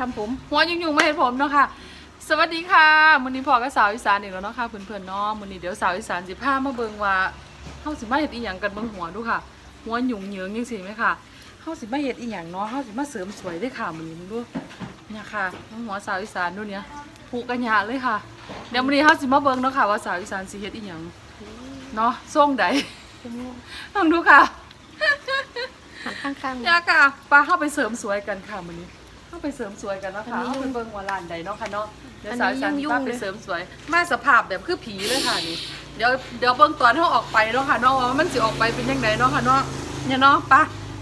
ทำผม หัวยุ่งๆมาเห็นผมเนาะค่ะ สวัสดีค่ะมื้อนี้พอกับสาวอีสานอีกแล้วเนาะค่ะเพื่อนๆเนาะมื้อนี้เดี๋ยวสาวอีสานสิพามาเบิ่งว่าเฮาสิมาเฮ็ดอีหยังกันเบิ่งหัวดูค่ะ หัวหยุ่งเหยิงจังซี่ไหมค่ะเฮาสิมาเฮ็ดอีหยังเนาะเฮาสิมาเสริมสวยเด้อค่ะมื้อนี้มึงดูเนี่ยค่ะหัวสาวอีสานดูเนี่ยผูกกันหยาเลยค่ะ เดี๋ยวมื้อนี้เฮาสิมาเบิ่งเนาะค่ะว่าสาวอีสานสิเฮ็ดอีหยังเนาะทรงใดลองดูค่ะ หันข้างๆ ยากค่ะปลาเข้าไปเสริมสวยกันค่ะมื้อนี้ เข้าไปเสริมสวยกันเนาะค่ะอันนี้เข้าไปเบิ่งว่าร้านใดเนาะค่ะเนาะเดี๋ยวอันสาวนี้สันยุ่งๆพาไปเลยเสริมสวยมาสภาพแบบคือผีเลยค่ะนี่ เดี๋ยวเดี๋ยวเบิ่งตอนเฮาออกไปเนาะค่ะเนาะว่ามันสิออกไปเป็นจังไดเนาะค่ะเนาะเนี่ยเนาะไปะ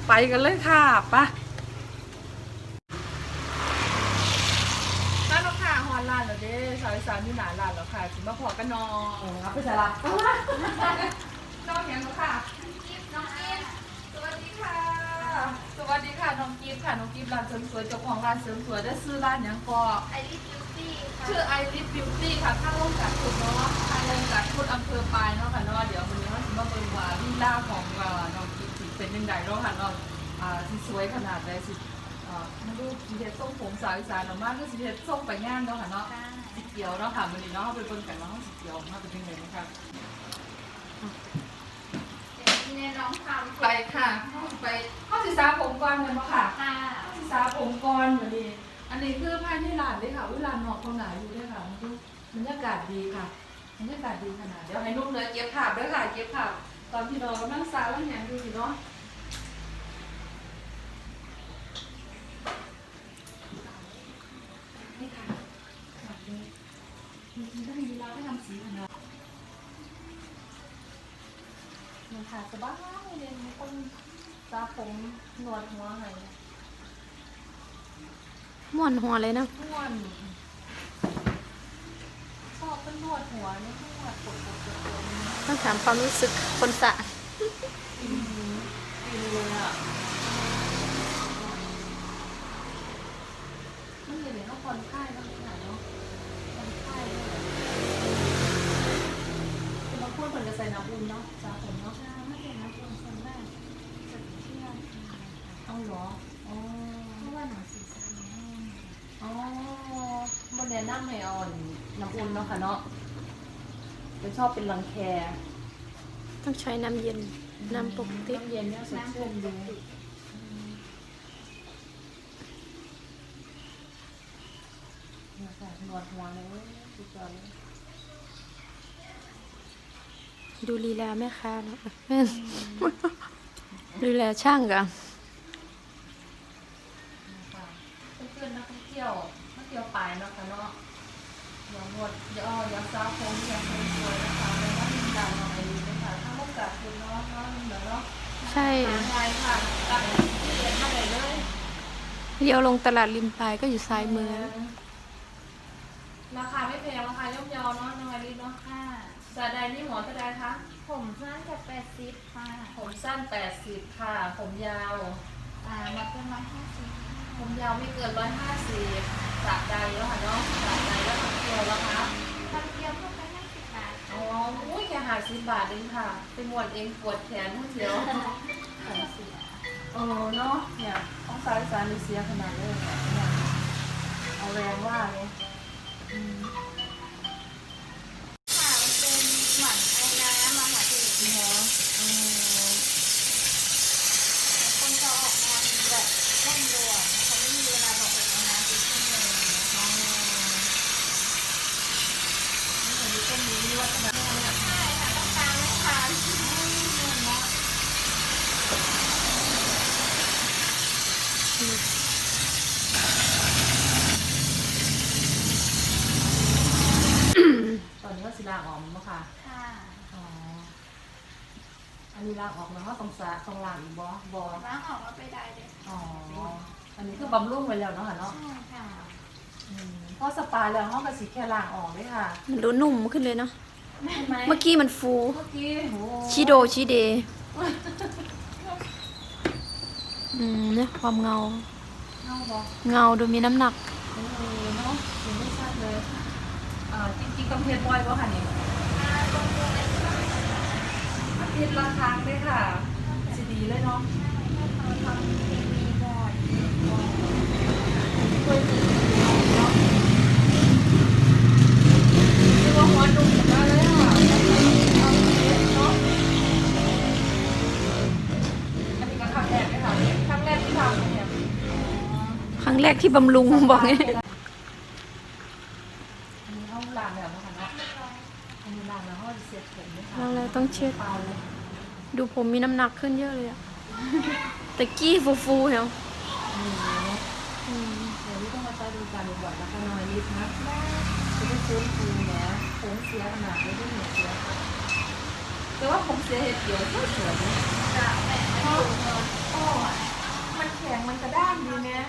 ไปกันเลยค่ะไปะร้านเราค่ะฮอนร้านแล้วเด้สาวอีสานมีหนาร้านแล้วค่ะสิมาพอกันเนาะ เออครับไปสาระน้องเหียงเนาะค่ะน้องกิฟสวัสดี ค่ะ สวัสดีค่ะน้องกิฟค่ะน้องกิฟร้านเสริมสวยเจ้าของร้านเสริมสวยได้ซื้อร้านหยังก็ไอริสบิวตี้ค่ะชื่อไอริสบิวตี้ค่ะข้างลงจากคุณเนาะข้างลงจากคุณอำเภอปลายเนาะค่ะเนาะเดี๋ยววันนี้เราจะมาเบิ่งว่าลีลาของเอ่อน้องกิฟสิเป็นยังไงเนาะค่ะเนาะอ่าสิสวยขนาดใดสิอ่ามาดูสีเฮ็ดทรงผมสาวอีสานออกมาคือสิเฮ็ดทรงไปงานเนาะค่ะเนาะสีเขียวเนาะค่ะวันนี้เนาะเอาไปเบิ่งกันเนาะสีเขียวมาเป็นยังไงนะคะที่แน่น้องทำ ไปค่ะเข้าไปเข้าสิสาผมก่อนเลยเนาะค่ะค่ะศึกษาผมก่อนเหมือนดีอันนี้คือภายในร้านเลยค่ะวิลานนอกเขาหนาอยู่ด้วยค่ะมันดูบรรยากาศดีค่ะบรรยากาศดีขนาดเดี๋ยวให้นุ่มเลยเก็บภาพด้วยค่ะเก็บภาพตอนที่เรากำลังซาแล้วอย่างดูสิเนาะนี่ค่ะแบบนี้จริงๆถ้ามีเราก็ทำสีขนา ดมันค่ะสบายเลยมีคนซาผมหนวดหัวอะไรเนี่ยม่วนหัวเลยนะนวดชอบเป็นนวดหัวนี่นวดปวดปวดปวดปวดนี่ต้องถามความรู้สึกคนสระอินอินเลยอะมันเห็นเลยเนาะผ่อนคลายเนาะขนาดเนาะผ่อนคลายเลยคือบางคนเพิ่นจะใส่น้ำอุ่นเนาะสาผมเนาะไม่เป็นนะคนคนแรกจะเที่ยว เอาเหรอ อ๋อเพราะว่าหนังสีสันแห้งอ๋อมันแนะนำให้เอาน้ำอุ่นเนาะค่ะเนาะเป็นชอบเป็นรังแคต้องใช้น้ำเย็น น้ำปกติน้ำเย็นเนี่ยสดชื่นดีเนี่ยค่ะหนวดหัวเลยเว้ยสุดยอดเลยดูลีลาแม่ค้าเนอะดูแลช่างกัน เที่ยวไปเนาะคะเนาะอย่านวดอย่าอ้ออย่าซาผมอย่าสวยๆนะคะแล้วก็มีการนอนไอรีนะคะถ้าลูกกับคุณเนาะเนาะเหมือนเนาะใช่หาไงค่ะตัดที่เรียนมาเลยเลยเลี้ยวลงตลาดริมปลายก็อยู่ซ้ายมือ ราคาไม่แพงราคาย่อมเยาเนาะน้องไอรีเนาะค่ะสาใดนี่หมอสาใดคะผมสั้นจากแปดสิบค่ะ ผมสั้น80ค่ะ ผมยาว อ่ามาเป็นร้อยห้าสิบผมยาวไม่เกิน150ส ระใดแล้วค่ะเนาะสระใดแล้วค่ะเที่ยวแล้วคะทำเกี๊ยวเพิ่มไปห้าสิบบาทอ๋ออุ้ยแค่หาสิบบาทเองค่ะเป็นหมวดเองปวดแขนทั้งเดียวผมเสียเออเนาะเนี่ยต้องสายสารมีเสียขนาดเลยเนี่ยเนี่ยเอาแรงว่าเลยอืม ค่ะมันเป็นหมันไอ้น้ำอะค่ะพี่ เนาะอืม คนจะออกงานแบบเร่งด่วนเขาไม่มีเวลาบอกแบบเอาน้ำติดขึ้นเลย อ๋อนี่เหมือนมีต้นนี้วัฒนธรรมเนี่ย ใช่ค่ะต้องการไม่ทาน ตอนนี้ก็ สิลางออกมั้งค่ะ ค่ะอ๋อ อันนี้ลางออกแล้วก็ต้องสะต้องลางอีกบ่บ่ล้างออกมาไปได้เลยอ๋อ อันนี้คือบำรุงไว้แล้วเนาะค่ะเนาะใช่ค่ะอืมพอสปาแล้วเขาก็สิแค่ล้างออกเลยค่ะมันดูนุ่มขึ้นเลยเนาะใช่ไหมเมื่อกี้มันฟู เมื่อกี้โหชิโดชิเด อืมเนี่ยความเงาเข้าบ่เงาดูมีน้ำหนัก เออเนาะ อ่าจริงๆต้เฮ็ดบอยก็ค่ะนี่มาเฮ็ดละครังด้วยค่ะสิดีเลยเนาะคือว่าหัวหนุ่มมาเลยอะเอาเฮ็เนาะอันนี้ก็ครั้งแรกเด้อค่ะครั้งแรกที่ทำเนี่ครั้งแรกที่บำรุงบอกไง เราเลยต้องเช็ดเปล่าดูผมมีน้ำหนักขึ้นเยอะเลยอะตะกี้ฟูฟูๆเหรออืมเดี๋ยวนี้ต้องมาใช้บริการบ่อยๆนะคะน้อยนิดนะจะได้ฟื้นฟูนะผมเสียขนาดไม่ได้เหนียวเสียค่ะแต่ว่าผมเสียเห็ดเดียวก็สวยนะจะแม่ไม่ถูกเงินโอ้ยมันแข็งมันกระด้างดีนะ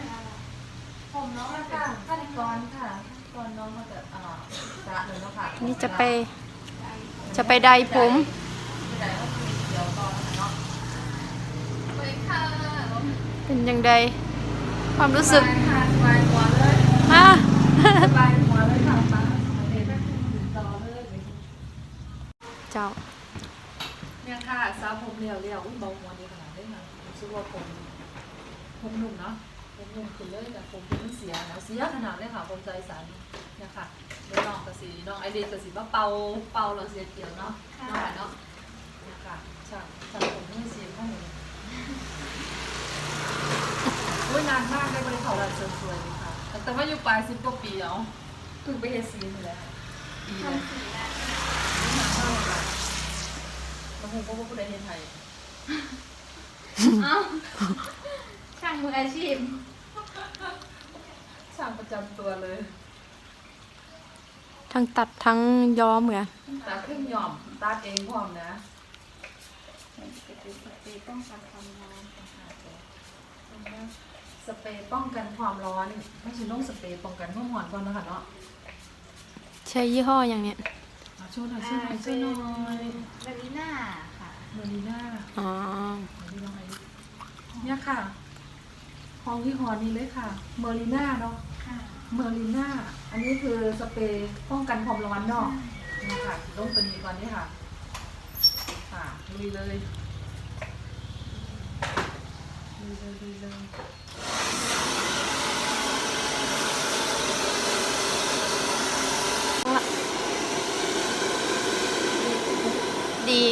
ผมน้องละค่ะขั้นตอนค่ะขั้นตอนน้องมาแบบอ่าสระเลยเนาะค่ะนี่จะไป จะไปใดผมไม่ได้ก็คือเดี๋ยวตอนเนาะ ไปค่ะ เป็น ยังไงความรู้สึกสบายหัวเลยอะสบายหัวเลยค่ะป้าเด็กถึงต่อเลยเจ้าเนี่ยค่ะซาผมเรียวเรียวอุ้ยเบาหัวดีขนาดได้ค่ะรู้สึกว่าผมผมหนุ่มเนาะผมหนุ่มขึ้นเลยแต่ผมมันเสียแล้วเสียขนาดเลยค่ะผมใจสั่นเนี่ยค่ะเดี๋ยวน้องกระสีน้องไอเดียกระสีว่าเป่าเป่าเราเสียเกี่ยวเนาะน้องเนาะเนี่ยค่ะช่างช่างผมไม่เสียข้อมูลอุ้ยนานมากได้บริเขาเราเสริมสวยเลยค่ะแต่ว่าอยู่ปลายสิบกว่าปีแล้วเพิ่งไปเฮดซีนเลยค่ะดีเลย ทำสีนะแล้วผมก็ว่าผู้ใดเห็นไทยเอ้าช่างมืออาชีพช่างประจำตัวเลยทั้งตัดทั้งย้อมเหมือนตาเครื่องหย่อมตาเองพร้อมนะจะเป็นสเปรย์ป้องกันความร้อน สเปรย์ป้องกันความร้อนไม่ใช่ต้องสเปรย์ป้องกันความร้อนก่อนนะคะเนาะใช้ยี่ห้ออย่างเนี้ยมาช่วยหน่อยช่วยหน่อยช่วยหน่อยเบลลิน่าค่ะเมอรีน่าอ๋อเมอรีน่าเนี่ยค่ะห้องที่หอนี้เลยค่ะเมอรีน่าเนาะค่ะเมอรีน่าอันนี้คือสเปรย์ป้องกันความร้อนเนาะนี่ค่ะต้องตัวนี้ก่อนนี่ค่ะค่ะลุยเลย ดีเลยลุยเลยดี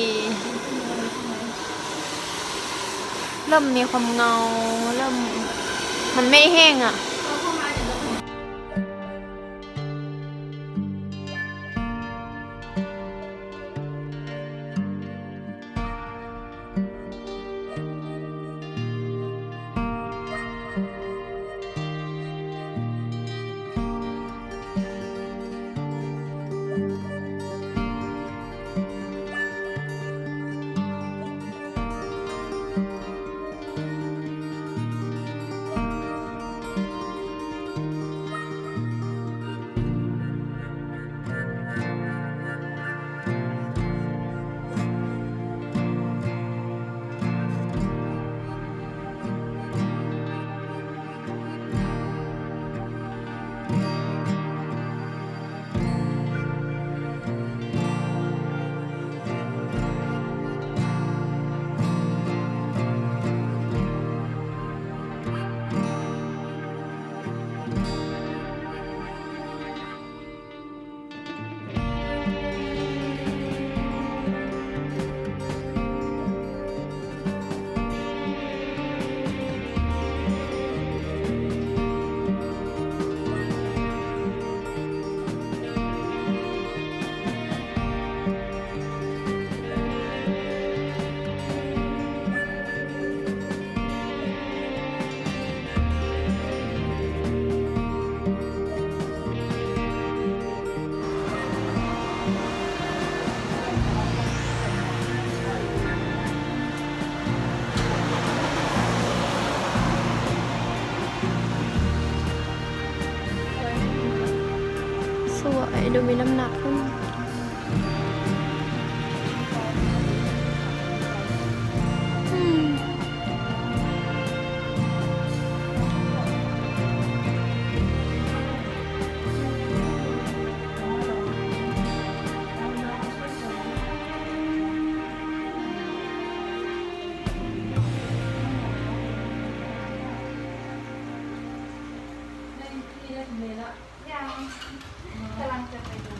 เริ่มมีความเงา เริ่ม มันไม่แห้งอะ พี่ได้ทำเลแล้วยังกำลังจะไปดู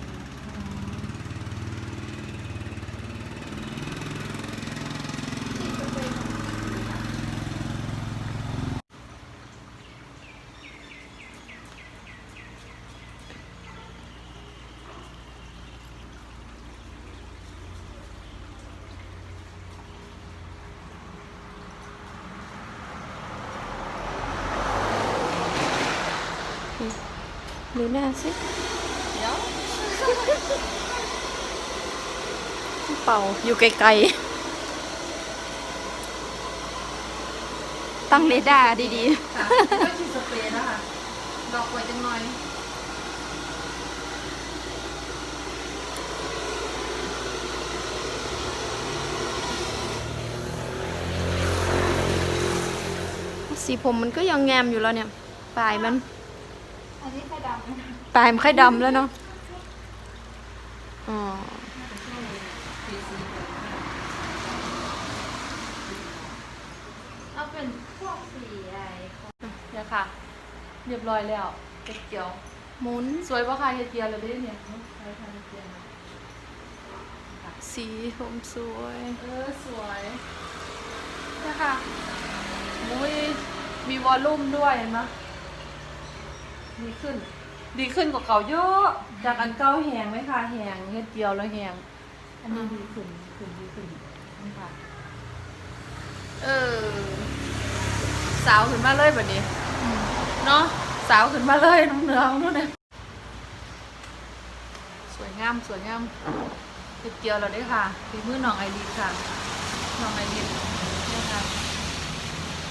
ดูหน้าสิเดี๋ยวเป่าอยู่ไกลๆ ตั้งเรดาร์ดีค่ะก็ฉีดสเปรย์นะคะ ดอกไว้จังหน่อยๆ สีผมมันก็ยังแงมอยู่แล้วเนี่ย ปลายมัน อันนี้ไฟดำนะคะปลายมันค่อยดำแล้วเนาะอ๋อเอาเป็นพวกสีอะไรของเนี่ยค่ะ เรียบร้อยแล้วเห็ดเจียว หมุนสวยปะคะเห็ดเจียวเลยเด้เนี่ยสวยค่ะเห็ดเจียวสีผมสวย เออสวยเนี่ยค่ะมุ้ยมีวอลลุ่มด้วยเห็นไหม ดีขึ้น ดีขึ้นกว่าเก่าเยอะ จากอันเก่าแหงไหมคะแหงเห็ดเจียวแล้วแหงอันนี้ดีขึ้นดีขึ้นดีขึ้นนี่ค่ะ เออ สาวขึ้นมาเลยแบบนี้เนาะสาวขึ้นมาเลยน้องเนื้อของนู่นเนี่ยสวยงามสวยงามเก็บเกี่ยวเราได้ค่ะฝีมือน้องไอรีนค่ะน้องไอรีนเนี่ยค่ะ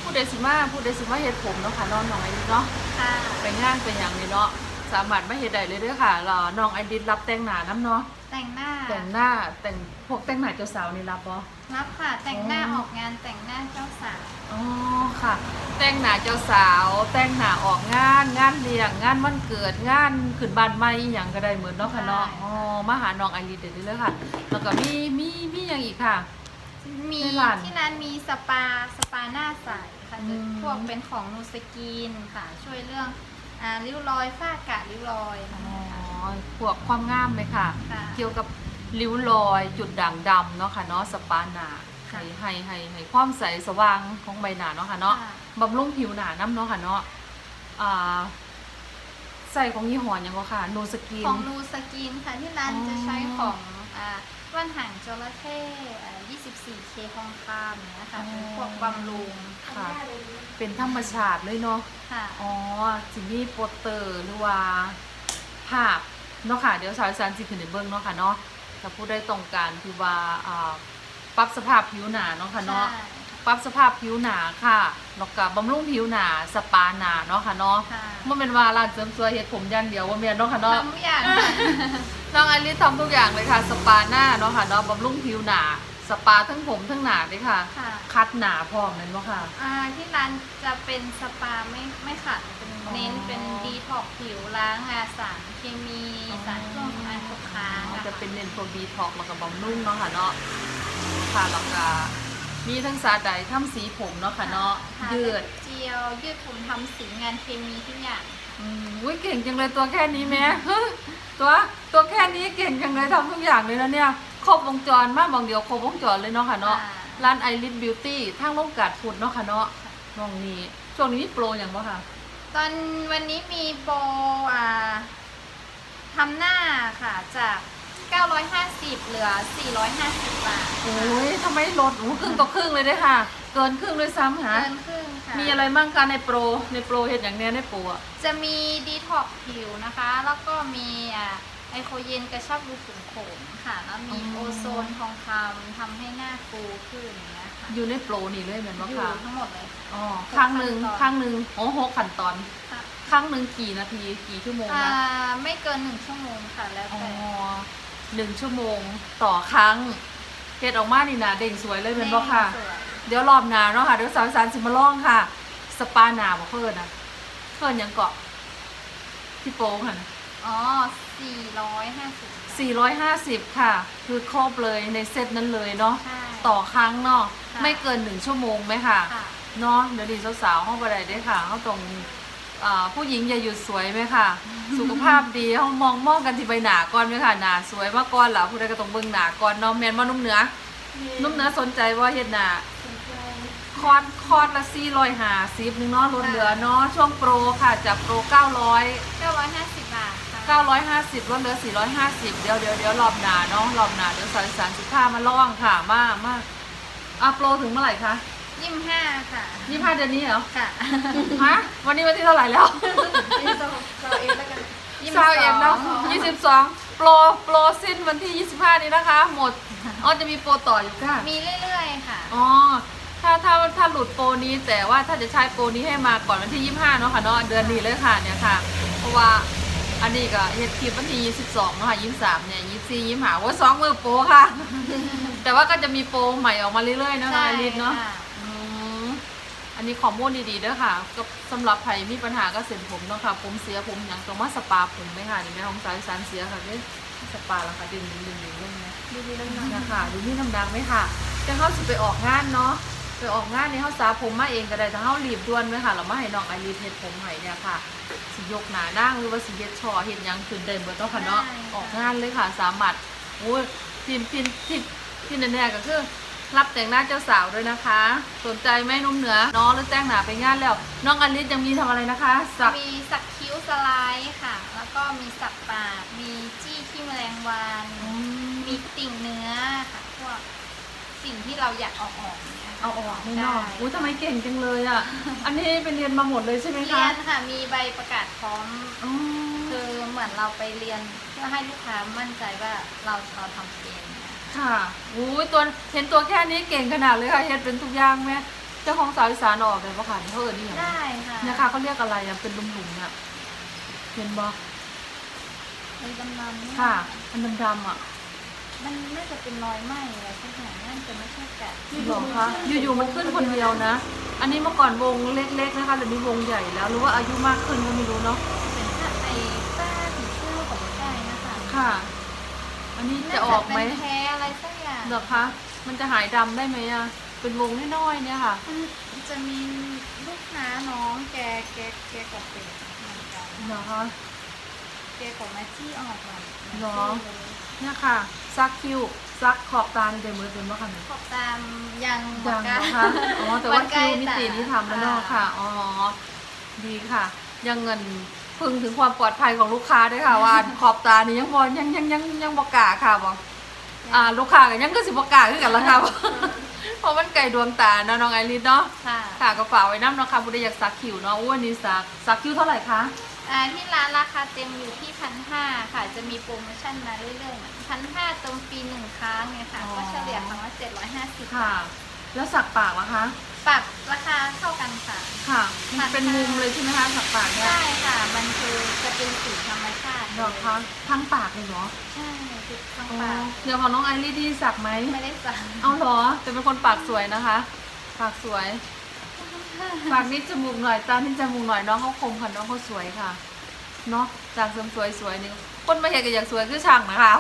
ผู้เดซิมาผู้เดซิมาเฮ็ดผมเนาะค่ะน้องน้องไอรีนเนาะค่ะไปงานไปอย่างนี้เนาะสามารถมาเฮ็ดได้เลยเด้อค่ะรอน้องไอรีนรับแต่งหน้าน้ำเนาะแต่งหน้าแต่งหน้าแต่งพวกแต่งหน้าเจ้าสาวนี่รับบ่รับค่ะ แต่งหน้าอ๋อออกงานแต่งหน้าเจ้าสาวอ๋อค่ะ แต่งหน้าเจ้าสาว แต่งหน้าออกงาน งานเลี้ยงงานวันเกิดงานขึ้นบ้านใหม่อหย่างก็ได้เหมือนเนาะค่ะเนาะอ๋อมาหาน้องไอรีนเด็ดเลยค่ะ แล้วก็มีมีมีอย่างอีกค่ะ มีในร้าน ที่ร้านมีสปาสปาหน้าใส ค่ะอืจะมพวกเป็นของนูสกินค่ะ ช่วยเรื่องอ่าริ้วรอยฝ้ากระริ้วรอยอ๋อพวกความงามไหมค่ะ ค่ะ เกี่ยวกับริ้วรอยจุดด่างดำเนาะค่ะเนาะสปาหน้าค่ะให้ให้ให้ให้ความใสสว่างของใบหน้าเนาะค่ะเนาะค่ะ บำรุงผิวหนาน้ำเนาะค่ะเนาะอ่าใส่ของยี่ห้อหยังก็ค่ะโนสกิน ของนูสกินค่ะที่ร้านอ๋อ จะใช้ของอ่า ว่านหางจระเข้อ่า 24K ทองคำนะคะเป็นพวกบำรุงค่ะ เป็นธรรมชาติเลยเนาะ ค่ะ อ๋อจิมีโปสเตอร์หรือว่าภาพเนาะค่ะ เดี๋ยวสาวอีสานสิขึ้นในเบิ้งเนาะค่ะเนาะถ้าผู้ได้ต้องการคือว่าอ่าปรับสภาพผิวหนาเนาะค่ะเนาะ ใช่ ปรับสภาพผิวหนาค่ะแล้วก็บำรุงผิวหนาสปาหนาเนาะค่ะเนาะค่ะมันเป็นว่าร้านเสริมสวยเฮ็ดผมอย่างเดียวว่าแม่นเนาะค่ะเนาะ ทำทุกอย่างค่ะน้องอลิสทำทุกอย่างเลยค่ะ สปาหน้าเนาะค่ะเนาะบำรุงผิวหนา สปาทั้งผมทั้งหนาเลยค่ะ ค่ะคัดหนาพร้อมนั่นเนาะค่ะ อ่าที่ร้านจะเป็นสปาไม่ไม่ขัดเป็นอ๋อเน้นเป็นดีท็อกผิวล้างอาสารเคมีอ๋อ สารเครื่องสำอางตกค้างอจะเป็นค่เน้นตัวบีท็อกแล้วก็บำรุงเนาะค่ะเนาะค่ะแล้วก็ มีทั้งสาใดทำสีผมเนาะค่ะเนาะค่ะยืดเจียว ยืดผมทำสีงานเคมีทุกอย่าง อืมอุ้ยเก่งจังเลยตัวแค่นี้แม่ ตัวตัวแค่นี้เก่งจังเลยทำทุกอย่างเลยนะเนี่ยครบวงจรมากบางเดียวครบวงจรเลยเนาะค่ะเนาะค่ะร้านไอริสบิวตี้ทางลงกาดฟุดเนาะค่ะเนาะน้องนี้ช่วงนี้มีโปรอย่างบ่ค่ะ ตอนวันนี้มีโปรอ่าทำหน้าค่ะจาก 950 เหลือ 450 บาทโอ้ยทำไมลดโอ้ครึ่งต่อครึ่งเลยเด้อค่ะ เกินครึ่งเลยซ้ำหาเกินครึ่งค่ะ มีอะไรบ้างคะในโปร ในโปรเห็นอย่างเนี้ยในโปรอะจะมีดีท็อกผิวนะคะ แล้วก็มีอ่าไอโคเยนกระชับรูขุมขนค่ะ แล้วมีโอโซนทองคำทำให้หน้าฟูขึ้นอย่างเงี้ยค่ะ อยู่ในโปรนี่เลยเหมือนว่าอยู่ค่ะทั้งหมดเลยอ๋อครั้งหนึ่งหกขั้นตอน ครั้งหนึ่งโอ้หกขั้นตอน ค่ะครั้งหนึ่งกี่นาทีกี่ชั่วโมงอ่านะไม่เกินหนึ่งชั่วโมงค่ะแล้วอ๋อแต่ หนึ่งชั่วโมงต่อครั้งเฮ็ดออกมานี่นะเด่งสวยเลยเหมือนว่าค่ะ สวยเดี๋ยวรอบหน้าเนาะค่ะ เดี๋ยวสาวอีสารสิมาลองค่ะ สปาหนาบอกเพิ่นนะเพิ่นหยังเกาะพี่โป้งค่ะ อ๋อสี่ร้อยห้าสิบ450 ค่ะ คือครบเลยในเซตนั้นเลยเนาะใช่ ต่อครั้งเนาะค่ะ ไม่เกินหนึ่งชั่วโมงไหมค่ะค่ะ เนาะเดี๋ยวดีสาวๆห้องบันไดได้ค่ะเขาตรง อ่าผู้หญิงอย่าหยุดสวยไหมค่ะ สุขภาพดีเขามองมองกันที่ใบหนาก่อนไหมค่ะหนาสวยมากก่อนเหรอผู้ใดก็ต้องเบิ่งหนาก่อนเนาะแมนว่านุ่มเหนือนุ่มเหนือสนใจว่าเฮ็ดหนาคอร์สคอร์สละสี่ร้อยหาสิบนึงเนาะลดเหลือเนาะช่วงโปรค่ะจากโปรเก้าร้อยเก้าร้อยห้าสิบบาทค่ะเก้าร้อยห้าสิบลดเหลือสี่ร้อยห้าสิบเดี๋ยวเดี๋ยวเดี๋ยวรอบหนาเนาะรอบหนาเดี๋ยวสายสารสิบห้ามาล่องค่ะมามาอะโปรถึงเมื่อไหร่คะ ยี่สิบห้าค่ะยี่ห้าเดือนนี้เหรอ ค่ะฮะ วันนี้วันที่เท่าไหร่แล้วปีสซาวเองเนาะ22โปรโปรสิ้นวันที่25นี้นะคะ หมดอ๋อจะมีโปรต่ออยู่ค่ะ มีเรื่อยๆค่ะ อ๋อ ถ้าถ้าถ้าหลุดโปรนี้แต่ว่าถ้าจะใช้โปรนี้ให้มาก่อนวันที่25เนาะค่ะเนาะเดือนนี้เลยค่ะเนี่ยค่ะ เพราะว่าอันนี้ก็เฮ็ดคลิปวันที่22เนาะค่ะ23เนี่ย24 25ว่าสองมือโปรค่ะ แต่ว่าก็จะมีโปรใหม่ออกมาเรื่อยๆเนาะใช่น้องไอริสเนาะค่ะอืมอั นี้ข้อมูลดีๆเด้อค่ะก็สำหรับใครมีปัญหาก็เส้นผมเนาะค่ะ ผมเสียผมหยังต้องมาสปาผมไหมค่ะนี่แม่ของสายสารเสียค่ะเนี่ยสปาแล้วค่ะดึงดึงดึงดึงลงนะดีๆแล้วนะนะค่ะดูนี่น้ำดังไหมค่ะแต่เขาสิไปออกงานเนาะไปออกงานนี่เขาสาผมมาเองก็ได้แต่เขารีบด่วนไหมค่ะเรามาให้น้องไอรีเฮ็ดผมให้เนี่ยค่ะสิยกหนาด่างหรือว่าสิเฮ็ดช่อเฮ็ดยังขึ้นได้เบิดเนาะค่ะเนาะได้ค่ะออกงานเลยค่ะสามารถโอ้ยทีมทีมทีมที่แน่ๆก็คือ รับแต่งหน้าเจ้าสาวด้วยนะคะ สนใจไหมนุ่มเหนือน้องหรือแต่งหนาไปงานแล้ว น้องอลิสยังมีทำอะไรนะคะ สักมีสักคิ้วสไลด์ค่ะ แล้วก็มีสักปากมีจี้ที่แมลงวันอืมมีติ่งเนื้อค่ะพวกสิ่งที่เราอยากเอาออกนี่ยเอาออกไม่นอกได้อุ้ยทำไมเก่งจังเลยอะ อันนี้ไปเรียนมาหมดเลยใช่ไหมเรีคะยนค่ะ มีใบประกาศพร้อมอ๋อคือเหมือนเราไปเรียนเพื่อให้ลูกค้ามั่นใจว่าเราเราทำเป็นเนี่ย ค่ะอุ้ยตัวเห็นตัวแค่นี้เก่งขนาดเลยค่ะเฮ็ดเป็นทุกอย่างไหมเจ้าของสาวอีสานออกเลยปะคะเขาเอิญนี่อย่างได้ค่ะเนี่ยค่ะเขาเรียกอะไรอะเป็นหลุมๆอะเห็นบ่เป็นดำๆเนี่ยค่ะอันดำๆอะ มันน่าจะเป็นรอยไหม้อะไรสักอย่างน่าจะไม่ใช่แกะหรอคะอยู่ๆมันขึ้นคนเดียวนะ อันนี้เมื่อก่อนวงเล็กๆนะคะเดี๋ยวนี้วงใหญ่แล้วหรือว่าอายุมากขึ้นก็ไม่รู้เนาะเป็นถ้าไอ้ป้าผีเสื้อของได้นะคะค่ะ อันนี้จะออกไหมน่าจะเป็นแพ้อะไรสักอย่างเหรอคะ มันจะหายดำได้ไหมอะ เป็นวงน้อยๆเนี่ยค่ะ มันจะมีลูกค้าน้องแกแกแกกับเป็ดเหมือนกันเหรอคะ แกกับมาจี้ออกมาหรอ เนี่ยค่ะ ซักคิ้วซักขอบตาเดมือเป็นว่าค่ะเนี่ยขอบตามยังยังกล้านะคะอ๋อ แต่ว่าใกล้คิวมิตินี้ทำแล้วเนาะอ่าค่ะ อ๋อ ดีค่ะ ยังเงิน พึงถึงความปลอดภัยของลูกค้าด้วยค่ะ ว่าขอบตานี่ยังบอยังยังยังยังบอกกล้าค่ะบอกอ่าลูกค้ากันยังก็สิบอกกล้าขึ้นกันแล้วค่ะเพราะมันไก่ดวงตาเนาะน้องไอริสเนาะค่ะค่ะก็ฝากไว้น้ำเนาะค่ะบุได้อยากสักคิวเนาะอ้วนนี้สักสักคิวเท่าไหร่คะอ่าที่ร้านราคาเต็มอยู่ที่พันห้าค่ะ จะมีโปรโมชั่นมาเรื่อยๆพันห้าตรงปีหนึ่งครั้งเนี่ยค่ะอ๋อก็เฉลี่ยครั้งละเจ็ดร้อยห้าสิบค่ะ แล้วสักปากล่ะคะ ปรับราคาเท่ากันค่ะ ค่ะมันเป็นมุมเลยใช่ไหมคะสักปากเนี่ยใช่ค่ะ มันคือจะเป็นสีธรรมชาติเหรอคะทั้งปากเลยเหรอใช่คือทั้งอ๋อปากเดี๋ยวของน้องไอรีดีสักไหม ไม่ได้สั่งเอาเหรอ แต่เป็นคนปากสวยนะคะ ปากสวย ปากนิดจมูกหน่อย ตานิดจมูกหน่อยน้องเขาคมค่ะน้องเขาสวยค่ะ เนาะจากเสริมสวยสวยนี่คนมาเห็นก็อยากสวยคือช่างนะคะ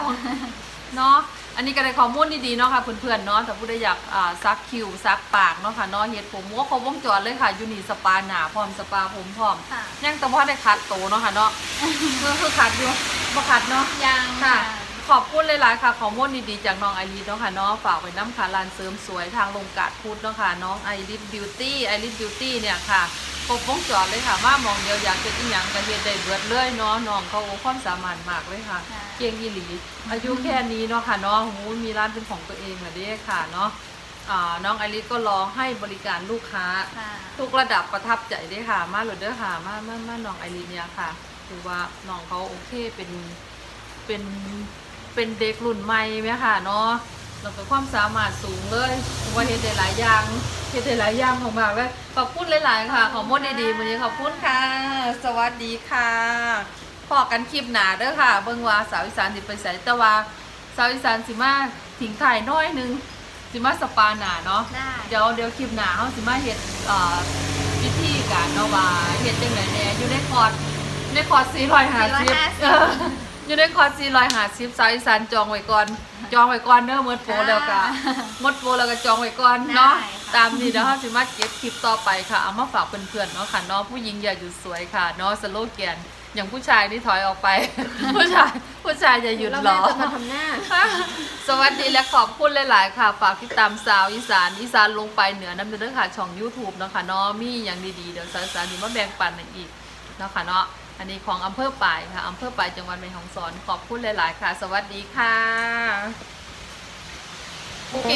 เนาะอันนี้ก็ได้ข้อมูลดีๆเนาะค่ะเพื่อนๆเนาะแต่ผู้ใดอยากอ่าซักคิ้วซักปากเนาะค่ะเนาะเฮ็ดผมว่าครบวงจรเลยค่ะยูนิสปาหนาพร้อมสปาผมพร้อมค่ะ ยังแต่ว่าได้คัดโตเนาะค่ะเนาะคือคือคัดอยู่บ่คัดเนาะยังค่ะ ค่ะ ขอบคุณหลายๆค่ะข้อมูลดีๆจากน้องไอริสเนาะค่ะเนาะฝากไว้น้ำค่ะร้านเสริมสวยทางลงกาดพุทธเนาะค่ะน้องไอริสบิวตี้ไอริสบิวตี้เนี่ยค่ะครบวงจรเลยค่ะมามองเดียวอยากจะอีหยังก็เฮ็ดได้เบิดเลยเนาะน้องเขาโอ้ความสามารถมากเลยค่ะ ค่ะ เก่งอีหลี อายุแค่นี้เนาะค่ะเนาะโอ้โหมีร้านเป็นของตัวเองอะเด้ค่ะเนาะอ่าน้องไอริสก็รอให้บริการลูกค้า ค่ะทุกระดับประทับใจเด้ค่ะ มาโหลดเด้อค่ะ มามามาน้องไอรีนเนี่ยค่ะถือว่าน้องเขาโอเคเป็นเป็น เป็นเด็กรุ่นใหม่ไหมค่ะเนาะแล้วก็ความสามารถสูงเลยว่าเฮ็ดได้หลายอย่างเฮ็ดได้หลายอย่างของมากเลยขอบคุณหลายๆค่ะ ขอมดดีๆวันนี้ขอบคุณค่ะ สวัสดีค่ะพอกันคลิปหนาเด้อค่ะ เบิ่งว่าสาวอีสานสิไปใส่แต่ว่าสาวอีสานสิมาถิงถ่ายน้อยหนึงสิมาสปาหนาเนาะได้เดี๋ยวเดี๋ยวคลิปหน้าเขาสิมาเฮ็ดเอ่อวิธีการเนาะว่าเฮ็ดจังไดแหน่อยู่ในคอร์สในคอร์ส450เออ อยู่ในคอร์ส450สาวอีสานจองไว้ก่อน จองไว้ก่อนเด้อหมดโปรแล้วก็หมดโปรแล้วก็จองไว้ก่อนเนาะ ได้ค่ะ ตามนี้เดี๋ยวเราสิมาเก็บคลิปต่อไปค่ะ เอามาฝากเพื่อนๆเนาะค่ะเนาะผู้หญิงอย่าหยุดสวยค่ะเนาะสโลแกนอย่างผู้ชายนี่ถอยออกไป ผู้ชายผู้ชายอย่าหยุดแล้วหรแม่อจะมาทำหน้า สวัสดีและขอบคุณหลาย ๆ ค่ะ ฝากติดตามสาวอีสานอีสานลงไปเหนือน้ำเดือดค่ะช่อง YouTube เนาะค่ะเนาะมีอย่างดี ๆ เดี๋ยวสาวอีสานนี่มาแบ่งปันกันอีกเนาะค่ะเนาะ อันนี้ของอำเภอป่ายค่ะอำเภอป่ายจังหวัดแม่ฮ่องสอนขอบคุณหลาย ๆ ค่ะ สวัสดีค่ะโอเค